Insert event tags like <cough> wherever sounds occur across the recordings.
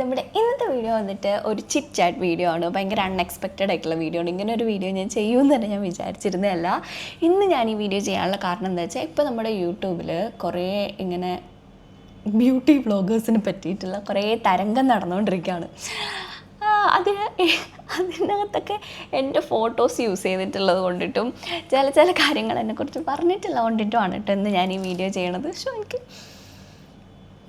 നമ്മുടെ ഇന്നത്തെ വീഡിയോ വന്നിട്ട് ഒരു ചിറ്റ് ചാറ്റ് വീഡിയോ ആണ്. ഭയങ്കര അൺഎക്സ്പെക്റ്റഡ് ആയിട്ടുള്ള വീഡിയോ ആണ്. ഇങ്ങനെ ഒരു വീഡിയോ ഞാൻ ചെയ്യുമെന്ന് തന്നെ ഞാൻ വിചാരിച്ചിരുന്നതല്ല. ഇന്ന് ഞാൻ ഈ വീഡിയോ ചെയ്യാനുള്ള കാരണം എന്താ വെച്ചാൽ ഇപ്പോൾ നമ്മുടെ യൂട്യൂബിൽ കുറേ ഇങ്ങനെ ബ്യൂട്ടി വ്ളോഗേഴ്സിനെ പറ്റിയിട്ടുള്ള കുറേ തരംഗം നടന്നുകൊണ്ടിരിക്കുകയാണ് അതിന് അതിനകത്തൊക്കെ എന്റെ ഫോട്ടോസ് യൂസ് ചെയ്തിട്ടുള്ളത് കൊണ്ടിട്ടും ചില ചില കാര്യങ്ങൾ എന്നെക്കുറിച്ച് പറഞ്ഞിട്ടുള്ളത് കൊണ്ടിട്ടുമാണ് കേട്ടോ ഇന്ന് ഞാൻ ഈ വീഡിയോ ചെയ്യണത്. പക്ഷേ എനിക്ക്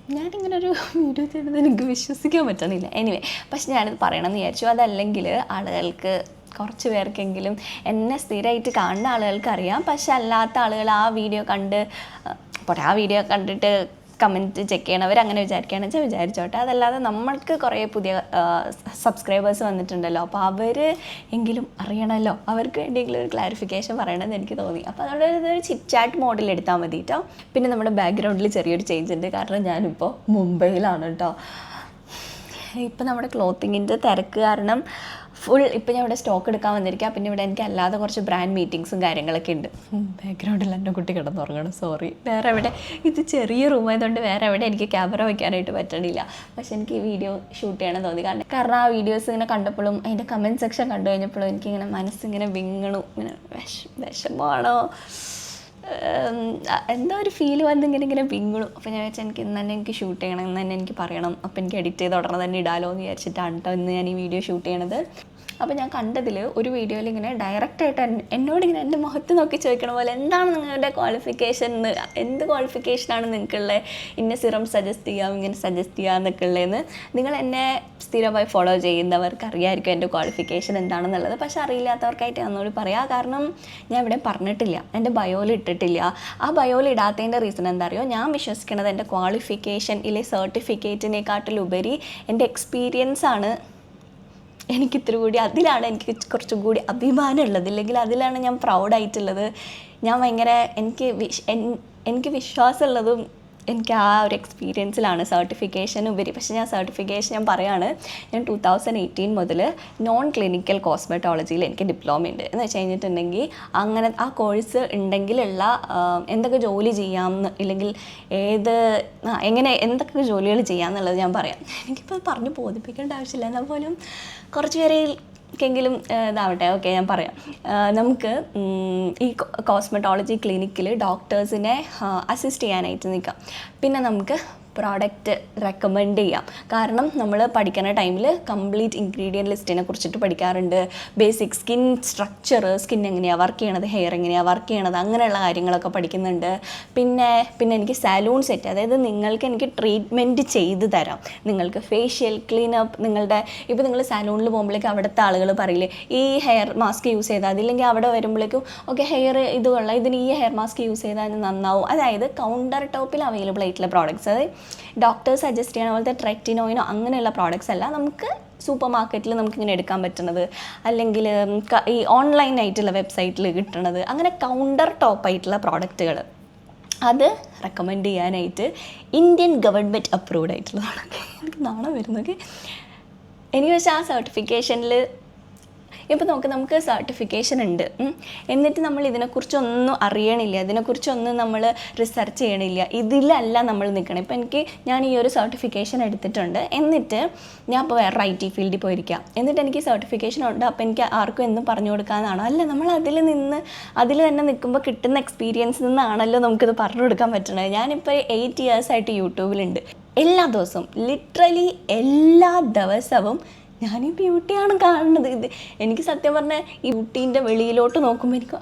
ഞാനിങ്ങനെ ഒരു <laughs> വീഡിയോ ചെയ്യുന്നത് എനിക്ക് വിശ്വസിക്കാൻ പറ്റുന്നില്ല എനിവേ പക്ഷെ ഞാനിത് പറയണമെന്ന് വിചാരിച്ചു. അതല്ലെങ്കിൽ ആളുകൾക്ക് കുറച്ച് പേർക്കെങ്കിലും എന്നെ സ്ഥിരമായിട്ട് കാണുന്ന ആളുകൾക്ക് അറിയാം പക്ഷെ അല്ലാത്ത ആളുകൾ ആ വീഡിയോ കണ്ട് പോട്ടെ ആ വീഡിയോ കണ്ടിട്ട് കമന്റ് ചെക്ക് ചെയ്യണവർ അങ്ങനെ വിചാരിക്കുകയാണെന്ന് വെച്ചാൽ വിചാരിച്ചോട്ടെ. അതല്ലാതെ നമ്മൾക്ക് കുറേ പുതിയ സബ്സ്ക്രൈബേഴ്സ് വന്നിട്ടുണ്ടല്ലോ. അപ്പോൾ അവർ എങ്കിലും അറിയണമല്ലോ അവർക്ക് വേണ്ടിയെങ്കിലും ഒരു ക്ലാരിഫിക്കേഷൻ പറയണമെന്ന് എനിക്ക് തോന്നി. അപ്പോൾ അതുകൊണ്ട് ഇതൊരു ചിറ്റ് ചാറ്റ് മോഡിൽ എടുത്താൽ മതി കേട്ടോ പിന്നെ നമ്മുടെ ബാക്ക്ഗ്രൗണ്ടിൽ ചെറിയൊരു ചേഞ്ച് ഉണ്ട്. കാരണം ഞാനിപ്പോൾ മുംബൈയിലാണ് കേട്ടോ ഇപ്പം നമ്മുടെ ക്ലോത്തിങ്ങിന്റെ തിരക്ക് കാരണം ഫുൾ ഇപ്പം ഞാൻ ഇവിടെ സ്റ്റോക്ക് എടുക്കാൻ വന്നിരിക്കുക പിന്നെ ഇവിടെ എനിക്ക് അല്ലാതെ കുറച്ച് ബ്രാൻഡ് മീറ്റിങ്സും കാര്യങ്ങളൊക്കെ ഉണ്ട്. ബാക്ക്ഗ്രൗണ്ടിൽ എന്റെ കുട്ടി കിടന്നുറങ്ങണം. സോറി വേറെ എവിടെ? ഇത് ചെറിയ റൂം ആയതുകൊണ്ട് വേറെ എവിടെ എനിക്ക് ക്യാമറ വയ്ക്കാനായിട്ട് പറ്റണില്ല. പക്ഷെ എനിക്ക് ഈ വീഡിയോ ഷൂട്ട് ചെയ്യണം തോന്നി. കാരണം കാരണം ആ വീഡിയോസ് ഇങ്ങനെ കണ്ടപ്പോഴും അതിന്റെ കമന്റ് സെക്ഷൻ കണ്ടു കഴിഞ്ഞപ്പോഴും എനിക്കിങ്ങനെ മനസ്സിങ്ങനെ വിങ്ങണു. ഇങ്ങനെ വിഷ വിഷമാണോ എന്തോ ഒരു ഫീൽ വന്ന് ഇങ്ങനെ ഇങ്ങനെ വിങ്ങളും അപ്പോൾ ഞാൻ വെച്ചാൽ എനിക്ക് ഇന്ന് തന്നെ എനിക്ക് ഷൂട്ട് ചെയ്യണം ഇന്ന് തന്നെ എനിക്ക് പറയണം. അപ്പോൾ എനിക്ക് എഡിറ്റ് ചെയ്ത് ഉടനെ തന്നെ ഇടാലോ എന്ന് വിചാരിച്ചിട്ടാണ് കേട്ടോ ഇന്ന് ഞാൻ ഈ വീഡിയോ ഷൂട്ട് ചെയ്യണത്. അപ്പോൾ ഞാൻ കണ്ടതിൽ ഒരു വീഡിയോയിൽ ഇങ്ങനെ ഡയറക്റ്റായിട്ട് എന്നോട് ഇങ്ങനെ എന്റെ മുഖത്ത് നോക്കി ചോദിക്കണ പോലെ എന്താണ് നിങ്ങളുടെ ക്വാളിഫിക്കേഷൻ എന്ത് ക്വാളിഫിക്കേഷനാണ് നിങ്ങൾക്കുള്ളത് ഇന്ന സിറം സജസ്റ്റ് ചെയ്യാം ഇങ്ങനെ സജസ്റ്റ് ചെയ്യാം എന്നൊക്കെ ഉള്ളതെന്ന് നിങ്ങൾ എന്നെ സ്ഥിരമായി ഫോളോ ചെയ്യുന്നവർക്ക് അറിയാമായിരിക്കും എന്റെ ക്വാളിഫിക്കേഷൻ എന്താണെന്നുള്ളത്. പക്ഷേ അറിയില്ലാത്തവർക്കായിട്ട് എന്നോട് പറയാം. കാരണം ഞാൻ ഇവിടെ പറഞ്ഞിട്ടില്ല. എന്റെ ബയോയിൽ ഇട്ടിട്ടില്ല. ആ ബയോയിൽ ഇടാത്തതിന്റെ റീസൺ എന്താ അറിയോ? ഞാൻ വിശ്വസിക്കുന്നത് എന്റെ ക്വാളിഫിക്കേഷൻ ഇല്ലെ സർട്ടിഫിക്കറ്റിനെക്കാട്ടിലുപരി എന്റെ എക്സ്പീരിയൻസ് ആണ് എനിക്ക് കൂടി അതിലാണ് എനിക്ക് കുറച്ചും കൂടി അഭിമാനമുള്ളത്. ഇല്ലെങ്കിൽ അതിലാണ് ഞാൻ പ്രൗഡായിട്ടുള്ളത് ഞാൻ ഭയങ്കര എനിക്ക് എനിക്ക് വിശ്വാസമുള്ളതും എനിക്ക് ആ ഒരു എക്സ്പീരിയൻസിലാണ് സർട്ടിഫിക്കേഷൻ ഉപരി. പക്ഷേ ഞാൻ സർട്ടിഫിക്കേഷൻ ഞാൻ പറയുകയാണ് ഞാൻ ടു തൗസൻഡ് എയ്റ്റീൻ മുതൽ നോൺ ക്ലിനിക്കൽ കോസ്മെറ്റോളജിയിൽ എനിക്ക് ഡിപ്ലോമ ഉണ്ട്. എന്ന് വെച്ച് കഴിഞ്ഞിട്ടുണ്ടെങ്കിൽ അങ്ങനെ ആ കോഴ്സ് ഉണ്ടെങ്കിലുള്ള എന്തൊക്കെ ജോലി ചെയ്യാമെന്ന് ഇല്ലെങ്കിൽ ഏത് എങ്ങനെ എന്തൊക്കെ ജോലികൾ ചെയ്യാമെന്നുള്ളത് ഞാൻ പറയാം. എനിക്കിപ്പോൾ പറഞ്ഞു ബോധിപ്പിക്കേണ്ട ആവശ്യമില്ല. എന്നാൽ പോലും കുറച്ച് പേരെങ്കിലും ഇതാവട്ടെ ഓക്കെ ഞാൻ പറയാം. നമുക്ക് ഈ കോസ്മെറ്റോളജി ക്ലിനിക്കിൽ ഡോക്ടേഴ്സിനെ അസിസ്റ്റ് ചെയ്യാനായിട്ട് നിൽക്കാം. പിന്നെ നമുക്ക് പ്രോഡക്റ്റ് റെക്കമെൻഡ് ചെയ്യാം. കാരണം നമ്മൾ പഠിക്കുന്ന ടൈമിൽ കംപ്ലീറ്റ് ഇൻഗ്രീഡിയന്റ് ലിസ്റ്റിനെ കുറിച്ചിട്ട് പഠിക്കാറുണ്ട്. ബേസിക് സ്കിൻ സ്ട്രക്ചർ സ്കിൻ എങ്ങനെയാണ് വർക്ക് ചെയ്യണത് ഹെയർ എങ്ങനെയാണ് വർക്ക് ചെയ്യണത് അങ്ങനെയുള്ള കാര്യങ്ങളൊക്കെ പഠിക്കുന്നുണ്ട്. പിന്നെ പിന്നെ എനിക്ക് സലൂൺ സെറ്റ് അതായത് നിങ്ങൾക്ക് എനിക്ക് ട്രീറ്റ്മെന്റ് ചെയ്ത് തരാം. നിങ്ങൾക്ക് ഫേഷ്യൽ ക്ലീനപ്പ് നിങ്ങളുടെ ഇപ്പോൾ നിങ്ങൾ സലൂണിൽ പോകുമ്പോഴേക്കും അവിടുത്തെ ആളുകൾ പറയില്ലേ ഈ ഹെയർ മാസ്ക് യൂസ് ചെയ്താൽ അതില്ലെങ്കിൽ അവിടെ വരുമ്പോഴേക്കും ഓക്കെ ഹെയർ ഇതുള്ള ഇതിന് ഈ ഹെയർ മാസ്ക് യൂസ് ചെയ്താൽ നന്നാവും. അതായത് കൗണ്ടർ ടോപ്പിൽ അവൈലബിൾ ആയിട്ടുള്ള പ്രോഡക്റ്റ്സ് അതായത് ഡോക്ടേഴ്സ് സജസ്റ്റ് ചെയ്യണ പോലത്തെ ട്രെറ്റിനോയിനോ അങ്ങനെയുള്ള പ്രോഡക്റ്റ്സ് അല്ല നമുക്ക് സൂപ്പർ മാർക്കറ്റിൽ നമുക്കിങ്ങനെ എടുക്കാൻ പറ്റുന്നത് അല്ലെങ്കിൽ ഈ ഓൺലൈൻ ആയിട്ടുള്ള വെബ്സൈറ്റിൽ കിട്ടണത്. അങ്ങനെ കൗണ്ടർ ടോപ്പായിട്ടുള്ള പ്രോഡക്റ്റുകൾ അത് റെക്കമെൻഡ് ചെയ്യാനായിട്ട് ഇന്ത്യൻ ഗവൺമെന്റ് അപ്രൂവ്ഡ് ആയിട്ടുള്ളതാണ്. എനിക്ക് <laughs> നാളെ വരുന്നത്. എനിക്ക് പക്ഷേ ആ സർട്ടിഫിക്കേഷനിൽ ഇപ്പോൾ നോക്ക് നമുക്ക് സർട്ടിഫിക്കേഷൻ ഉണ്ട്. എന്നിട്ട് നമ്മൾ ഇതിനെക്കുറിച്ചൊന്നും അറിയണില്ല. ഇതിനെക്കുറിച്ചൊന്നും നമ്മൾ റിസർച്ച് ചെയ്യണില്ല. ഇതിലല്ല നമ്മൾ നിൽക്കണം ഇപ്പോൾ എനിക്ക് ഞാൻ ഈ ഒരു സർട്ടിഫിക്കേഷൻ എടുത്തിട്ടുണ്ട്. എന്നിട്ട് ഞാൻ ഇപ്പോൾ വേറെ ഐ ടി ഫീൽഡിൽ പോയിരിക്കാം. എന്നിട്ട് എനിക്ക് സർട്ടിഫിക്കേഷൻ ഉണ്ട്. അപ്പോൾ എനിക്ക് ആർക്കും എന്തും പറഞ്ഞു കൊടുക്കാമെന്നാണോ അല്ല നമ്മൾ അതിൽ നിന്ന് അതിൽ തന്നെ നിൽക്കുമ്പോൾ കിട്ടുന്ന എക്സ്പീരിയൻസ് നിന്നാണല്ലോ നമുക്കിത് പറഞ്ഞു കൊടുക്കാൻ പറ്റണത്. ഞാനിപ്പോൾ എയ്റ്റ് ഇയേഴ്സായിട്ട് യൂട്യൂബിലുണ്ട്. എല്ലാ ദിവസവും ലിറ്ററലി എല്ലാ ദിവസവും ഈ ബ്യൂട്ടിയാണ് കാണുന്നത്. ഇത് എനിക്ക് സത്യം പറഞ്ഞാൽ ഈ ബ്യൂട്ടീന്റെ വെളിയിലോട്ട് നോക്കുമ്പോൾ എനിക്ക്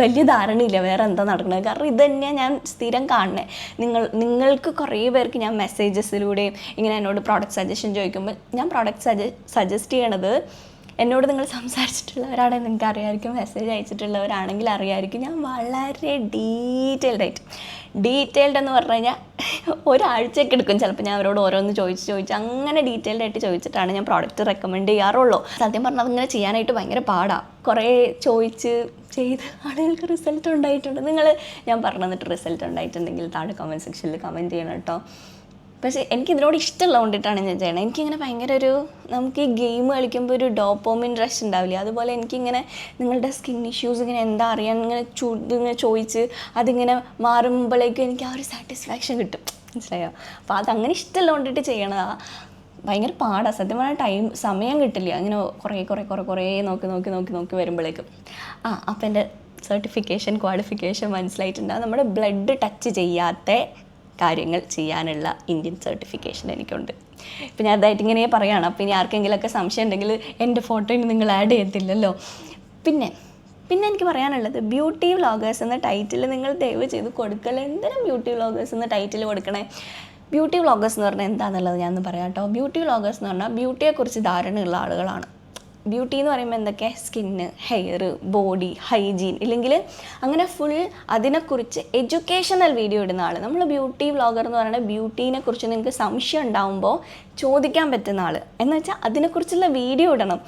വലിയ ധാരണയില്ല വേറെ എന്താ നടക്കുന്നത് കാരണം ഇത് തന്നെയാണ് ഞാൻ സ്ഥിരം കാണുന്നത് നിങ്ങൾ നിങ്ങൾക്ക് കുറേ പേർക്ക് ഞാൻ മെസ്സേജസിലൂടെയും ഇങ്ങനെ എന്നോട് പ്രോഡക്റ്റ് സജഷൻ ചോദിക്കുമ്പോൾ ഞാൻ പ്രോഡക്റ്റ് സജ സജസ്റ്റ് ചെയ്യണത് എന്നോട് നിങ്ങൾ സംസാരിച്ചിട്ടുള്ളവരാണെങ്കിൽ നിങ്ങൾക്ക് അറിയാമായിരിക്കും മെസ്സേജ് അയച്ചിട്ടുള്ളവരാണെങ്കിൽ അറിയാമായിരിക്കും ഞാൻ വളരെ ഡീറ്റെയിൽഡ് ആയിട്ട് ഡീറ്റെയിൽഡ് എന്ന് പറഞ്ഞു കഴിഞ്ഞാൽ ഒരാഴ്ചയൊക്കെ എടുക്കും. ചിലപ്പോൾ ഞാൻ അവരോട് ഓരോന്ന് ചോദിച്ച് ചോദിച്ച് അങ്ങനെ ഡീറ്റെയിൽഡ് ആയിട്ട് ചോദിച്ചിട്ടാണ് ഞാൻ പ്രോഡക്റ്റ് റെക്കമെൻഡ് ചെയ്യാറുള്ളൂ. സത്യം പറഞ്ഞാൽ അതിങ്ങനെ ചെയ്യാനായിട്ട് ഭയങ്കര പാടാണ് കുറേ ചോദിച്ച് ചെയ്ത് ആളുകൾക്ക് റിസൾട്ട് ഉണ്ടായിട്ടുണ്ട്. നിങ്ങൾ ഞാൻ പറഞ്ഞു തന്നിട്ട് റിസൾട്ട് ഉണ്ടായിട്ടുണ്ടെങ്കിൽ താഴെ കമന്റ് സെക്ഷനിൽ കമന്റ് ചെയ്യണം കേട്ടോ. പക്ഷേ എനിക്ക് ഇതിനോട് ഇഷ്ടമുള്ളത് കൊണ്ടിട്ടാണ് ഞാൻ ചെയ്യണത് എനിക്കിങ്ങനെ ഭയങ്കര ഒരു നമുക്ക് ഈ ഗെയിം കളിക്കുമ്പോൾ ഒരു ഡോപ്പോമിൻ റഷ് ഉണ്ടാവില്ല? അതുപോലെ എനിക്കിങ്ങനെ നിങ്ങളുടെ സ്കിൻ ഇഷ്യൂസ് ഇങ്ങനെ എന്താ അറിയാൻ ഇങ്ങനെ ചൂട് ഇങ്ങനെ ചോദിച്ച് അതിങ്ങനെ മാറുമ്പോഴേക്കും എനിക്ക് ആ ഒരു സാറ്റിസ്ഫാക്ഷൻ കിട്ടും. മനസ്സിലായോ? അപ്പോൾ അതങ്ങനെ ഇഷ്ടമുള്ള കൊണ്ടിട്ട് ചെയ്യണതാണ് ഭയങ്കര പാടാണ് സത്യം പറഞ്ഞാൽ ടൈം സമയം കിട്ടില്ല. അങ്ങനെ കുറേ കുറേ കുറേ കുറേ നോക്കി നോക്കി നോക്കി നോക്കി വരുമ്പോഴേക്കും. ആ അപ്പം എന്റെ സർട്ടിഫിക്കേഷൻ ക്വാളിഫിക്കേഷൻ മനസ്സിലായിട്ടുണ്ടാകും നമ്മുടെ ബ്ലഡ് ടച്ച് ചെയ്യാത്ത കാര്യങ്ങൾ ചെയ്യാനുള്ള ഇന്ത്യൻ സർട്ടിഫിക്കേഷൻ എനിക്കുണ്ട്. ഇപ്പം ഞാൻ അതായിട്ട് ഇങ്ങനെ പറയുകയാണ് അപ്പം ഇനി ആർക്കെങ്കിലുമൊക്കെ സംശയം ഉണ്ടെങ്കിൽ എന്റെ ഫോട്ടോയിൽ നിങ്ങൾ ആഡ് ചെയ്യത്തില്ലല്ലോ. പിന്നെ പിന്നെ എനിക്ക് പറയാനുള്ളത് ബ്യൂട്ടി വ്ളോഗേഴ്സ് എന്ന ടൈറ്റിൽ നിങ്ങൾ ദയവ് ചെയ്ത് കൊടുക്കൽ എന്തിനും ബ്യൂട്ടി വ്ളോഗേഴ്സ് എന്ന ടൈറ്റിൽ കൊടുക്കണേ? ബ്യൂട്ടി വ്ളോഗേഴ്സ് എന്ന് പറഞ്ഞാൽ എന്താണെന്നുള്ളത് ഞാൻ പറയാം കേട്ടോ. ബ്യൂട്ടി വ്ളോഗേഴ്സ് എന്ന് പറഞ്ഞാൽ ബ്യൂട്ടിയെക്കുറിച്ച് ധാരണയുള്ള ആളുകളാണ്. ബ്യൂട്ടി എന്ന് പറയുമ്പോൾ എന്തൊക്കെ? സ്കിന്ന് ഹെയർ ബോഡി ഹൈജീൻ ഇല്ലെങ്കിൽ അങ്ങനെ ഫുൾ അതിനെക്കുറിച്ച് എഡ്യൂക്കേഷണൽ വീഡിയോ ഇടുന്ന ആൾ നമ്മൾ ബ്യൂട്ടി വ്ളോഗർ എന്ന് പറയുന്നത് ബ്യൂട്ടീനെ കുറിച്ച് നിങ്ങൾക്ക് സംശയം ഉണ്ടാകുമ്പോൾ ചോദിക്കാൻ പറ്റുന്ന ആൾ എന്ന് വെച്ചാൽ അതിനെക്കുറിച്ചുള്ള വീഡിയോ ഇടണം.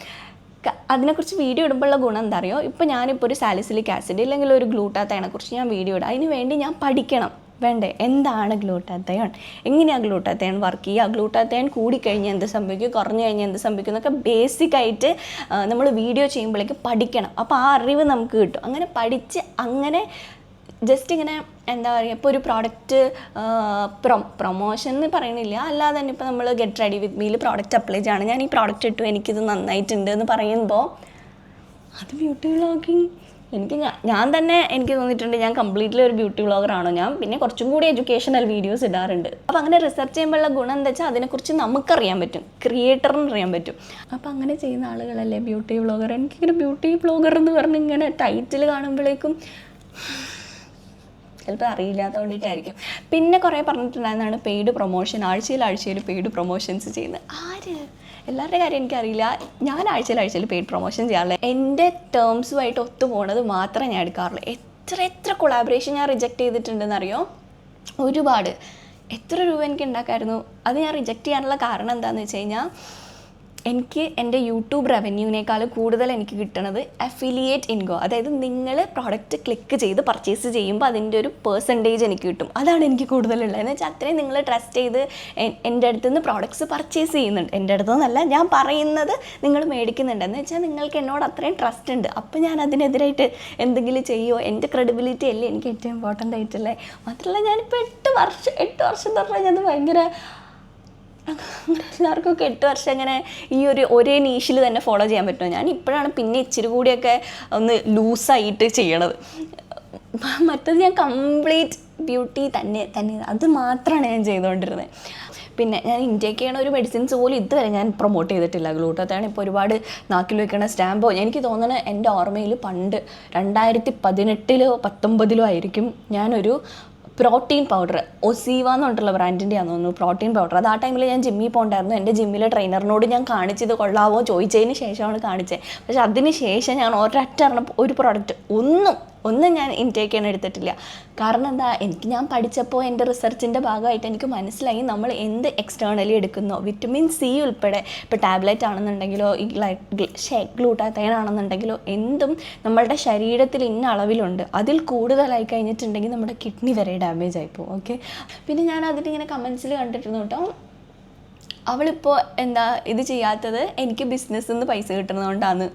അതിനെക്കുറിച്ച് വീഡിയോ ഇടുമ്പോഴുള്ള ഗുണം എന്താ അറിയോ? ഇപ്പോൾ ഞാനിപ്പോൾ ഒരു സാലിസിലിക് ആസിഡ് ഇല്ലെങ്കിൽ ഒരു ഗ്ലൂട്ടാത്തയണെക്കുറിച്ച് ഞാൻ വീഡിയോ ഇടാം. അതിന് വേണ്ടി ഞാൻ പഠിക്കണം. വേണ്ടേ? എന്താണ് ഗ്ലൂട്ടാത്തയോൺ? എങ്ങനെയാണ് ഗ്ലൂട്ടാത്തയോൺ വർക്ക് ചെയ്യുക? ഗ്ലൂട്ടാത്തയോൺ കൂടിക്കഴിഞ്ഞാൽ എന്ത് സംഭവിക്കും? കുറഞ്ഞു കഴിഞ്ഞാൽ എന്ത് സംഭവിക്കും? എന്നൊക്കെ ബേസിക് ആയിട്ട് നമ്മൾ വീഡിയോ ചെയ്യുമ്പോഴേക്ക് പഠിക്കണം. അപ്പോൾ ആ അറിവ് നമുക്ക് കിട്ടും. അങ്ങനെ പഠിച്ച് അങ്ങനെ ജസ്റ്റ് ഇങ്ങനെ എന്താ പറയുക ഇപ്പോൾ ഒരു പ്രോഡക്റ്റ് പ്രൊ പ്രൊമോഷൻ എന്ന് പറയണില്ല അല്ലാതെ തന്നെ ഇപ്പോൾ നമ്മൾ get ready with meal product apply ചെയ്യാണ്. ഞാൻ ഈ പ്രോഡക്റ്റ് ഇട്ടു എനിക്കിത് നന്നായിട്ടുണ്ട് എന്ന് പറയുമ്പോൾ അത് ബ്യൂട്ടി വ്ളോഗിങ് എനിക്ക് ഞാൻ തന്നെ എനിക്ക് തോന്നിയിട്ടുണ്ട് ഞാൻ കംപ്ലീറ്റ്ലി ഒരു ബ്യൂട്ടി വ്ളോഗറാണോ ഞാൻ പിന്നെ കുറച്ചും കൂടി എഡ്യൂക്കേഷണൽ വീഡിയോസ് ഇടാറുണ്ട്. അപ്പോൾ അങ്ങനെ റിസർച്ച് ചെയ്യുമ്പോഴുള്ള ഗുണം എന്താ വെച്ചാൽ അതിനെക്കുറിച്ച് നമുക്കറിയാൻ പറ്റും. ക്രിയേറ്ററിന് അറിയാൻ പറ്റും. അപ്പോൾ അങ്ങനെ ചെയ്യുന്ന ആളുകളല്ലേ ബ്യൂട്ടി വ്ളോഗർ എനിക്കിങ്ങനെ ബ്യൂട്ടി വ്ളോഗർ എന്ന് പറഞ്ഞ് ഇങ്ങനെ ടൈറ്റിൽ കാണുമ്പോഴേക്കും ചിലപ്പോൾ അറിയില്ലാത്തതുകൊണ്ടിട്ടായിരിക്കും പിന്നെ കുറേ പറഞ്ഞിട്ടുണ്ടായിരുന്നതാണ് പെയ്ഡ് പ്രൊമോഷൻ ആഴ്ചയിൽ ആഴ്ചയിൽ പെയ്ഡ് പ്രൊമോഷൻസ് ചെയ്യുന്നത്. ആര്? എല്ലാവരുടെ കാര്യം എനിക്കറിയില്ല. ഞാൻ ആഴ്ചയിൽ ആഴ്ചയിൽ പെയ്ഡ് പ്രൊമോഷൻ ചെയ്യാറില്ല. എന്റെ ടേംസുമായിട്ട് ഒത്തു പോണത് മാത്രമേ ഞാൻ എടുക്കാറുള്ളൂ. എത്ര എത്ര കൊളാബറേഷൻ ഞാൻ റിജക്റ്റ് ചെയ്തിട്ടുണ്ടെന്നറിയോ? ഒരുപാട്. എത്ര രൂപ എനിക്ക് ഉണ്ടാക്കായിരുന്നു? അത് ഞാൻ റിജക്റ്റ് ചെയ്യാനുള്ള കാരണം എന്താണെന്ന് വെച്ച് കഴിഞ്ഞാൽ എനിക്ക് എന്റെ യൂട്യൂബ് റവന്യൂവിനേക്കാൾ കൂടുതൽ എനിക്ക് കിട്ടണത് അഫിലിയേറ്റ് ഇൻകോ അതായത് നിങ്ങൾ പ്രോഡക്റ്റ് ക്ലിക്ക് ചെയ്ത് പർച്ചേസ് ചെയ്യുമ്പോൾ അതിന്റെ ഒരു പേഴ്സന്റേജ് എനിക്ക് കിട്ടും. അതാണ് എനിക്ക് കൂടുതലുള്ളത്. എന്ന് വെച്ചാൽ അത്രയും നിങ്ങൾ ട്രസ്റ്റ് ചെയ്ത് എന്റെ അടുത്ത് നിന്ന് പ്രോഡക്റ്റ്സ് പർച്ചേസ് ചെയ്യുന്നുണ്ട്. എന്റെ അടുത്ത് നിന്നല്ല ഞാൻ പറയുന്നത് നിങ്ങൾ മേടിക്കുന്നുണ്ട്. എന്ന് വെച്ചാൽ നിങ്ങൾക്ക് എന്നോട് അത്രയും ട്രസ്റ്റ് ഉണ്ട്. അപ്പോൾ ഞാൻ അതിനെതിരായിട്ട് എന്തെങ്കിലും ചെയ്യുമോ എന്റെ ക്രെഡിബിലിറ്റി അല്ലേ എനിക്ക് ഏറ്റവും ഇമ്പോർട്ടന്റ് ആയിട്ടുള്ളത് മാത്രമല്ല ഞാനിപ്പോൾ എട്ട് വർഷം എട്ട് വർഷം പറഞ്ഞാൽ അത് ഭയങ്കര അങ്ങനെ എല്ലാവർക്കും ഒക്കെ എട്ട് വർഷം അങ്ങനെ ഈ ഒരു ഒരേ നീഷിൽ തന്നെ ഫോളോ ചെയ്യാൻ പറ്റുമോ? ഞാൻ ഇപ്പോഴാണ് പിന്നെ ഇച്ചിരി കൂടിയൊക്കെ ഒന്ന് ലൂസായിട്ട് ചെയ്യണത്. മറ്റത് ഞാൻ കംപ്ലീറ്റ് ബ്യൂട്ടി തന്നെ തന്നെ. അത് മാത്രമാണ് ഞാൻ ചെയ്തുകൊണ്ടിരുന്നത് പിന്നെ ഞാൻ ഇന്ത്യയ്ക്ക് ഒരു മെഡിസിൻസ് പോലും ഇതുവരെ ഞാൻ പ്രൊമോട്ട് ചെയ്തിട്ടില്ല. ഗ്ലൂട്ടത്താണ് ഇപ്പോൾ ഒരുപാട് നാക്കിൽ വെക്കണ സ്റ്റാമ്പോ എനിക്ക് തോന്നുന്നത് എന്റെ ഓർമ്മയിൽ പണ്ട് രണ്ടായിരത്തി പതിനെട്ടിലോ പത്തൊമ്പതിലോ ആയിരിക്കും ഞാനൊരു പ്രോട്ടീൻ പൗഡർ. ഒസീവ എന്ന് പറഞ്ഞിട്ടുള്ള ബ്രാൻഡിന്റെ ആണെന്ന് തോന്നുന്നു പ്രോട്ടീൻ പൗഡർ. അത് ആ ടൈമിൽ ഞാൻ ജിമ്മിൽ പോകണ്ടായിരുന്നു എന്റെ ജിമ്മിലെ ട്രെയിനറിനോട് ഞാൻ കാണിച്ചത് കൊള്ളാവോ ചോദിച്ചതിന് ശേഷമാണ് കാണിച്ചത്. പക്ഷെ അതിന് ശേഷം ഞാൻ ഒരൊറ്റ ഒരു പ്രോഡക്റ്റ് ഒന്നും ഒന്നും ഞാൻ ഇൻടേക്ക് ചെയ്യാൻ എടുത്തിട്ടില്ല. കാരണം എന്താ എനിക്ക് ഞാൻ പഠിച്ചപ്പോൾ എന്റെ റിസർച്ചിന്റെ ഭാഗമായിട്ട് എനിക്ക് മനസ്സിലായി നമ്മൾ എന്ത് എക്സ്റ്റേണലി എടുക്കുന്നോ. വിറ്റമിൻ സി ഉൾപ്പെടെ. ഇപ്പോൾ ടാബ്ലറ്റ് ആണെന്നുണ്ടെങ്കിലോ ഈ ഗ്ലൂട്ടാത്തൈൻ ആണെന്നുണ്ടെങ്കിലോ എന്തും നമ്മളുടെ ശരീരത്തിൽ ഇന്ന അളവിലുണ്ട്. അതിൽ കൂടുതലായി കഴിഞ്ഞിട്ടുണ്ടെങ്കിൽ നമ്മുടെ കിഡ്നി വരെ ഡാമേജ് ആയിപ്പോൾ ഓക്കെ പിന്നെ ഞാൻ അതിലിങ്ങനെ കമൻസിൽ കണ്ടിരുന്നു കേട്ടോ. അവളിപ്പോൾ എന്താ ഇത് ചെയ്യാത്തത്? എനിക്ക് ബിസിനസ്സിൽ നിന്ന് പൈസ കിട്ടുന്നതുകൊണ്ടാണ്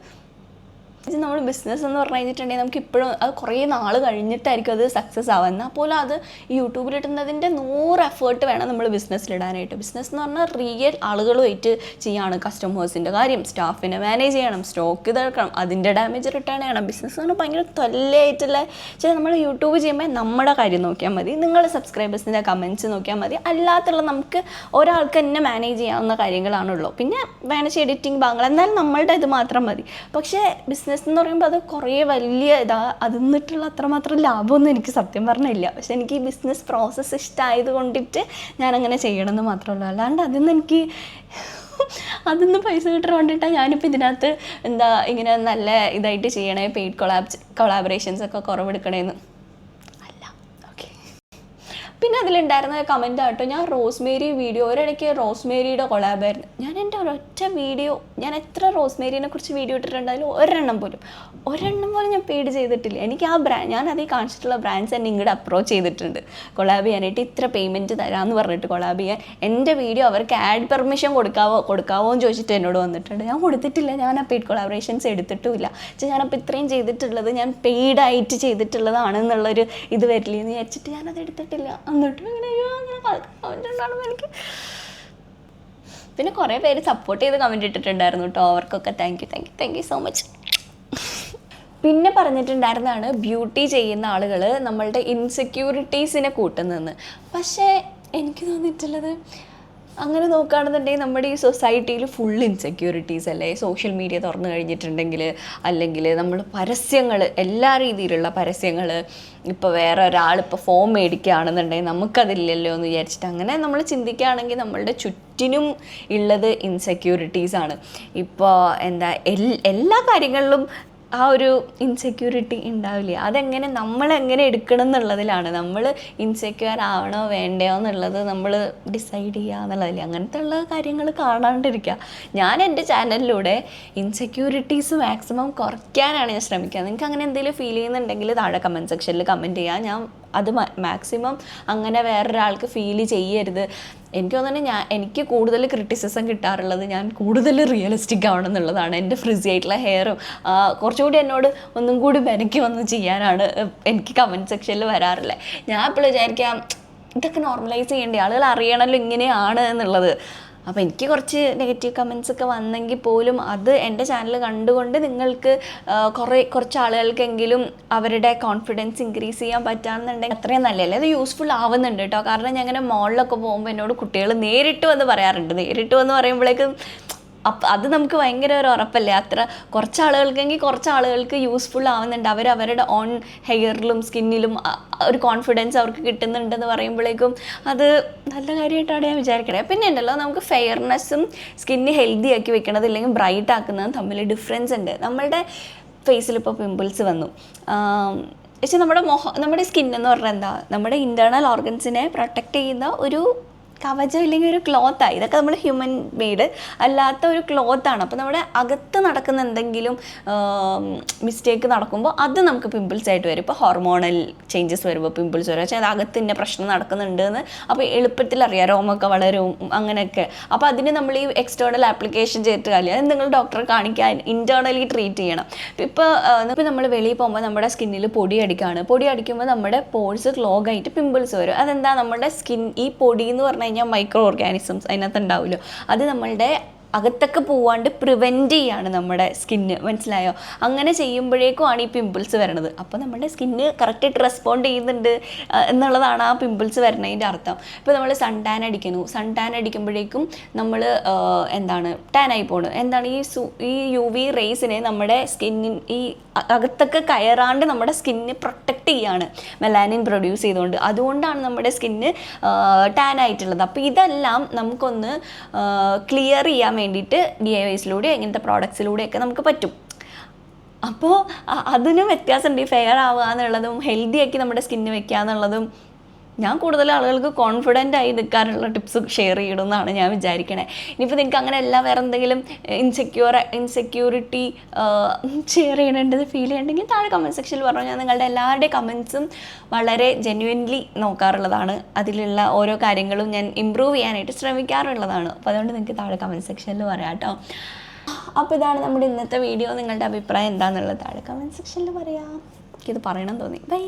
നമ്മൾ ബിസിനസ് എന്ന് പറഞ്ഞു കഴിഞ്ഞിട്ടുണ്ടെങ്കിൽ നമുക്ക് ഇപ്പോഴും അത് കുറേ നാൾ കഴിഞ്ഞിട്ടായിരിക്കും അത് സക്സസ് ആവുന്നത്. അപ്പോൾ അത് യൂട്യൂബിൽ ഇടുന്നതിന്റെ നൂറ് എഫേർട്ട് വേണം നമ്മൾ ബിസിനസ്സിലിടാനായിട്ട് ബിസിനസ് എന്ന് പറഞ്ഞാൽ റിയൽ ആളുകളുമായിട്ട് ചെയ്യാണ് കസ്റ്റമേഴ്സിന്റെ കാര്യം. സ്റ്റാഫിനെ മാനേജ് ചെയ്യണം സ്റ്റോക്ക് ഇതെടുക്കണം അതിന്റെ ഡാമേജ് റിട്ടേൺ ചെയ്യണം. ബിസിനസ് എന്ന് പറഞ്ഞാൽ ഭയങ്കര തൊല്ലയായിട്ടുള്ള ചില നമ്മൾ യൂട്യൂബ് ചെയ്യുമ്പോൾ നമ്മുടെ കാര്യം നോക്കിയാൽ മതി. നിങ്ങൾ സബ്സ്ക്രൈബേഴ്സിന്റെ കമന്റ്സ് നോക്കിയാൽ മതി. അല്ലാത്തുള്ള നമുക്ക് ഒരാൾക്ക് തന്നെ മാനേജ് ചെയ്യാവുന്ന കാര്യങ്ങളാണുള്ളൂ പിന്നെ വേണമെങ്കിൽ എഡിറ്റിംഗ് ഭാഗങ്ങൾ. എന്നാലും നമ്മളുടെ ഇത് മാത്രം മതി. പക്ഷേ ബിസിനസ് എന്ന് പറയുമ്പോൾ അത് കുറേ വലിയ ഇതാ അതിൽ നിന്നിട്ടുള്ള അത്രമാത്രം ലാഭമൊന്നും എനിക്ക് സത്യം പറഞ്ഞില്ല. പക്ഷെ എനിക്ക് ഈ ബിസിനസ് പ്രോസസ്സ് ഇഷ്ടമായത് കൊണ്ടിട്ട് ഞാനങ്ങനെ ചെയ്യണമെന്ന് മാത്രമല്ല. അല്ലാണ്ട് അതിൽ എനിക്ക് അതിൽ നിന്ന് പൈസ കിട്ടാൻ വേണ്ടിയിട്ടാണ് ഞാനിപ്പോൾ ഇതിനകത്ത് എന്താ ഇങ്ങനെ നല്ല ഇതായിട്ട് ചെയ്യണേ പെയ്ഡ് കൊളാബ് കൊളാബറേഷൻസ് ഒക്കെ കുറവെടുക്കണേന്ന്. അല്ല പിന്നെ അതിലുണ്ടായിരുന്ന കമന്റ് ആട്ടോ. ഞാൻ റോസ്മേരി വീഡിയോ ഒരിടയ്ക്ക് റോസ്മേരിയുടെ കൊളാബായിരുന്നു എന്റെ ഒരൊറ്റ വീഡിയോ ഞാൻ എത്ര റോസ്മേരിനെ കുറിച്ച് വീഡിയോ ഇട്ടിട്ടുണ്ടായാലും ഒരെണ്ണം പോലും. ഒരെണ്ണം പോലും ഞാൻ പെയ്ഡ് ചെയ്തിട്ടില്ല. എനിക്ക് ആ ബ്രാൻഡ് ഞാൻ അതിൽ കാണിച്ചിട്ടുള്ള ബ്രാൻഡ്സ് എന്നെ ഇങ്ങോട്ട് അപ്രോച്ച് ചെയ്തിട്ടുണ്ട്. കൊളാബ് ചെയ്യാനായിട്ട് ഇത്ര പേയ്മെന്റ് തരാമെന്ന് പറഞ്ഞിട്ട് കൊളാബ് ചെയ്യാൻ. എന്റെ വീഡിയോ അവർക്ക് ആഡ് പെർമിഷൻ കൊടുക്കാവോ കൊടുക്കാവോ എന്ന് ചോദിച്ചിട്ട് എന്നോട് വന്നിട്ടുണ്ട്. ഞാൻ കൊടുത്തിട്ടില്ല ഞാൻ ആ പെയ്ഡ് കൊളാബറേഷൻസ് എടുത്തിട്ടുമില്ല. പക്ഷേ ഞാനപ്പോൾ ഇത്രയും ചെയ്തിട്ടുള്ളത് ഞാൻ പെയ്ഡായിട്ട് ചെയ്തിട്ടുള്ളതാണെന്നുള്ളൊരു ഇത് വരില്ലെന്ന് വിചാരിച്ചിട്ട് ഞാനത് എടുത്തിട്ടില്ല. എന്നിട്ടും ഇങ്ങനെ അയ്യോ അങ്ങനെ എനിക്ക്. പിന്നെ കുറേ പേര് സപ്പോർട്ട് ചെയ്ത് കമന്റ് ഇട്ടിട്ടുണ്ടായിരുന്നു കേട്ടോ. അവർക്കൊക്കെ thank you thank you thank you so much പിന്നെ പറഞ്ഞിട്ടുണ്ടായിരുന്നതാണ് ബ്യൂട്ടി ചെയ്യുന്ന ആളുകൾ നമ്മളുടെ ഇൻസെക്യൂരിറ്റീസിനെ കൂട്ടുന്നതെന്ന് പക്ഷേ എനിക്ക് തോന്നിയിട്ടുള്ളത് അങ്ങനെ നോക്കുകയാണെന്നുണ്ടെങ്കിൽ നമ്മുടെ ഈ സൊസൈറ്റിയിൽ ഫുൾ ഇൻസെക്യൂരിറ്റീസ് അല്ലേ? സോഷ്യൽ മീഡിയ തുറന്നു കഴിഞ്ഞിട്ടുണ്ടെങ്കിൽ അല്ലെങ്കിൽ നമ്മൾ പരസ്യങ്ങൾ എല്ലാ രീതിയിലുള്ള പരസ്യങ്ങൾ ഇപ്പോൾ വേറെ ഒരാൾ ഇപ്പോൾ ഫോം മേടിക്കുകയാണെന്നുണ്ടെങ്കിൽ നമുക്കതില്ലല്ലോ എന്ന് വിചാരിച്ചിട്ട് അങ്ങനെ നമ്മൾ ചിന്തിക്കുകയാണെങ്കിൽ നമ്മളുടെ ചുറ്റിനും ഉള്ളത് ഇൻസെക്യൂരിറ്റീസ് ആണ്. ഇപ്പോൾ എന്താ എല്ലാ കാര്യങ്ങളിലും ആ ഒരു ഇൻസെക്യൂരിറ്റി ഉണ്ടാവില്ല? അതെങ്ങനെ നമ്മൾ എങ്ങനെ എടുക്കണം എന്നുള്ളതിലാണ്. നമ്മൾ ഇൻസെക്യൂർ ആവണോ വേണ്ടയോ എന്നുള്ളത് നമ്മൾ ഡിസൈഡ് ചെയ്യുക എന്നുള്ളതില്ല. അങ്ങനത്തെ ഉള്ള കാര്യങ്ങൾ കാണാണ്ടിരിക്കുക. ഞാൻ എന്റെ ചാനലിലൂടെ ഇൻസെക്യൂരിറ്റീസ് മാക്സിമം കുറയ്ക്കാനാണ് ഞാൻ ശ്രമിക്കുക. നിങ്ങൾക്ക് അങ്ങനെ എന്തെങ്കിലും ഫീൽ ചെയ്യുന്നുണ്ടെങ്കിൽ താഴെ കമന്റ് സെക്ഷനിൽ കമന്റ് ചെയ്യുക. ഞാൻ അത് മാക്സിമം അങ്ങനെ വേറൊരാൾക്ക് ഫീൽ ചെയ്യരുത്. എനിക്ക് തോന്നുന്നത് ഞാൻ എനിക്ക് കൂടുതൽ ക്രിറ്റിസിസം കിട്ടാറുള്ളത് ഞാൻ കൂടുതൽ റിയലിസ്റ്റിക് ആവണം എന്നുള്ളതാണ് എന്റെ ഫ്രിസി ആയിട്ടുള്ള ഹെയറും കുറച്ചുകൂടി എന്നോട് ഒന്നും കൂടി മെനക്കി വന്ന് ചെയ്യാനാണ് എനിക്ക് കമന്റ് സെക്ഷനിൽ വരാറില്ല. ഞാൻ ഇപ്പോൾ വിചാരിക്കാം ഇതൊക്കെ നോർമലൈസ് ചെയ്യേണ്ടേ? ആളുകൾ അറിയണമല്ലോ ഇങ്ങനെയാണ് എന്നുള്ളത്. അപ്പോൾ എനിക്ക് കുറച്ച് നെഗറ്റീവ് കമൻസ് ഒക്കെ വന്നെങ്കിൽ പോലും അത് എന്റെ ചാനൽ കണ്ടുകൊണ്ട് നിങ്ങൾക്ക് കുറേ കുറച്ച് ആളുകൾക്കെങ്കിലും അവരുടെ കോൺഫിഡൻസ് ഇൻക്രീസ് ചെയ്യാൻ പറ്റാമെന്നുണ്ടെങ്കിൽ അത്രയും നല്ലതല്ലേ? അത് യൂസ്ഫുൾ ആവുന്നുണ്ട് കേട്ടോ കാരണം ഞാൻ അങ്ങനെ മോളിലൊക്കെ പോകുമ്പോൾ എന്നോട് കുട്ടികൾ നേരിട്ട് വന്ന് പറയാറുണ്ട്. നേരിട്ട് വന്ന് പറയുമ്പോഴേക്കും അപ്പം അത് നമുക്ക് ഭയങ്കര ഒരു ഉറപ്പല്ലേ? അത്ര കുറച്ച് ആളുകൾക്കെങ്കിൽ കുറച്ച് ആളുകൾക്ക് യൂസ്ഫുൾ ആവുന്നുണ്ട് അവർ അവരുടെ ഓൺ ഹെയറിലും സ്കിന്നിലും ഒരു കോൺഫിഡൻസ് അവർക്ക് കിട്ടുന്നുണ്ടെന്ന് പറയുമ്പോഴേക്കും അത് നല്ല കാര്യമായിട്ടാണ് ഞാൻ വിചാരിക്കണേ. പിന്നെ ഉണ്ടല്ലോ നമുക്ക് ഫെയർനെസ്സും സ്കിന്ന് ഹെൽത്തി ആക്കി വെക്കണത് ഇല്ലെങ്കിൽ ബ്രൈറ്റ് ആക്കുന്നതും തമ്മിൽ ഡിഫറൻസ് ഉണ്ട്. നമ്മളുടെ ഫേസിൽ ഇപ്പോൾ പിമ്പിൾസ് വന്നു. പക്ഷെ നമ്മുടെ മൊഹ നമ്മുടെ സ്കിൻ എന്ന് പറഞ്ഞാൽ എന്താ? നമ്മുടെ ഇന്റേർണൽ ഓർഗൻസിനെ പ്രൊട്ടക്റ്റ് ചെയ്യുന്ന ഒരു കവചം ഇല്ലെങ്കിൽ ഒരു ക്ലോത്തായി ഇതൊക്കെ നമ്മൾ ഹ്യൂമൻ മെയ്ഡ് അല്ലാത്ത ഒരു ക്ലോത്താണ് അപ്പോൾ നമ്മുടെ അകത്ത് നടക്കുന്ന എന്തെങ്കിലും മിസ്റ്റേക്ക് നടക്കുമ്പോൾ അത് നമുക്ക് പിമ്പിൾസ് ആയിട്ട് വരും. ഇപ്പോൾ ഹോർമോണൽ ചേഞ്ചസ് വരുമ്പോൾ പിമ്പിൾസ് വരും. പക്ഷേ അത് അകത്ത് ഇന്ന പ്രശ്നം നടക്കുന്നുണ്ട് എന്ന് അപ്പോൾ എളുപ്പത്തിൽ അറിയാം. രോമൊക്കെ വളരും അങ്ങനെയൊക്കെ. അപ്പോൾ അതിന് നമ്മൾ ഈ എക്സ്റ്റേണൽ ആപ്ലിക്കേഷൻ ചെയ്തിട്ട് കാര്യം അത് നിങ്ങൾ ഡോക്ടറെ കാണിക്കാൻ ഇന്റേർണലി ട്രീറ്റ് ചെയ്യണം. ഇപ്പോൾ ഇപ്പോൾ നമ്മൾ വെളിയിൽ പോകുമ്പോൾ നമ്മുടെ സ്കിന്നിൽ പൊടി അടിക്കുകയാണ് പൊടി അടിക്കുമ്പോൾ നമ്മുടെ പോഴ്സ് ക്ലോഗ് ആയിട്ട് പിമ്പിൾസ് വരും. അതെന്താ? നമ്മുടെ സ്കിൻ ഈ പൊടി എന്ന് പറഞ്ഞു കഴിഞ്ഞാൽ മൈക്രോ ഓർഗാനിസംസ് അതിനകത്ത് ഉണ്ടാവുമല്ലോ. അത് നമ്മളുടെ അകത്തൊക്കെ പോവാണ്ട് പ്രിവെന്റ് ചെയ്യാണ് നമ്മുടെ സ്കിന്ന് മനസ്സിലായോ? അങ്ങനെ ചെയ്യുമ്പോഴേക്കുമാണ് ഈ പിമ്പിൾസ് വരണത്. അപ്പോൾ നമ്മുടെ സ്കിന്ന് കറക്റ്റായിട്ട് റെസ്പോണ്ട് ചെയ്യുന്നുണ്ട് എന്നുള്ളതാണ് ആ പിമ്പിൾസ് വരണതിന്റെ അർത്ഥം. ഇപ്പോൾ നമ്മൾ സൺ ടാൻ അടിക്കുന്നു. സൺ ടാൻ അടിക്കുമ്പോഴേക്കും നമ്മൾ എന്താണ് ടാൻ ആയി പോണ്. എന്താണ് ഈ സു ഈ യു വി റേസിനെ നമ്മുടെ സ്കിന്നിൻ ഈ അകത്തൊക്കെ കയറാണ്ട് നമ്മുടെ സ്കിന്നിനെ പ്രൊട്ടക്റ്റ് ചെയ്യാണ് മെലാനിൻ പ്രൊഡ്യൂസ് ചെയ്തുകൊണ്ട് അതുകൊണ്ടാണ് നമ്മുടെ സ്കിന്ന് ടാൻ ആയിട്ടുള്ളത്. അപ്പോൾ ഇതെല്ലാം നമുക്കൊന്ന് ക്ലിയർ ചെയ്യാൻ വേണ്ടിയിട്ട് ഡി ഐ വൈസിലൂടെ ഇങ്ങനത്തെ പ്രോഡക്ട്സിലൂടെയൊക്കെ നമുക്ക് പറ്റും. അപ്പോൾ അതിനും വ്യത്യാസമുണ്ട്. ഫെയർ ആവുക എന്നുള്ളതും ഹെൽത്തിയാക്കി നമ്മുടെ സ്കിന്ന് വെക്കുക എന്നുള്ളതും ഞാൻ കൂടുതൽ ആളുകൾക്ക് കോൺഫിഡന്റ് ആയി നിൽക്കാനുള്ള ടിപ്സ് ഷെയർ ചെയ്യണമെന്നാണ് ഞാൻ വിചാരിക്കണേ. ഇനിയിപ്പോൾ നിങ്ങൾക്ക് അങ്ങനെ എല്ലാം വേറെ എന്തെങ്കിലും ഇൻസെക്യൂർ ഇൻസെക്യൂരിറ്റി ഷെയർ ചെയ്യണേണ്ടത് ഫീൽ ചെയ്യണമെങ്കിൽ താഴെ കമന്റ് സെക്ഷനിൽ പറഞ്ഞു. ഞാൻ നിങ്ങളുടെ എല്ലാവരുടെയും കമൻസും വളരെ ജെന്യുവൻലി നോക്കാറുള്ളതാണ്. അതിലുള്ള ഓരോ കാര്യങ്ങളും ഞാൻ ഇമ്പ്രൂവ് ചെയ്യാനായിട്ട് ശ്രമിക്കാറുള്ളതാണ്. അപ്പോൾ അതുകൊണ്ട് നിങ്ങൾക്ക് താഴെ കമന്റ് സെക്ഷനിൽ പറയാം കേട്ടോ. അപ്പോൾ ഇതാണ് നമ്മുടെ ഇന്നത്തെ വീഡിയോ നിങ്ങളുടെ അഭിപ്രായം എന്താണെന്നുള്ളത് താഴെ കമന്റ് സെക്ഷനിൽ പറയാം. എനിക്കിത് പറയണം തോന്നി. ബൈ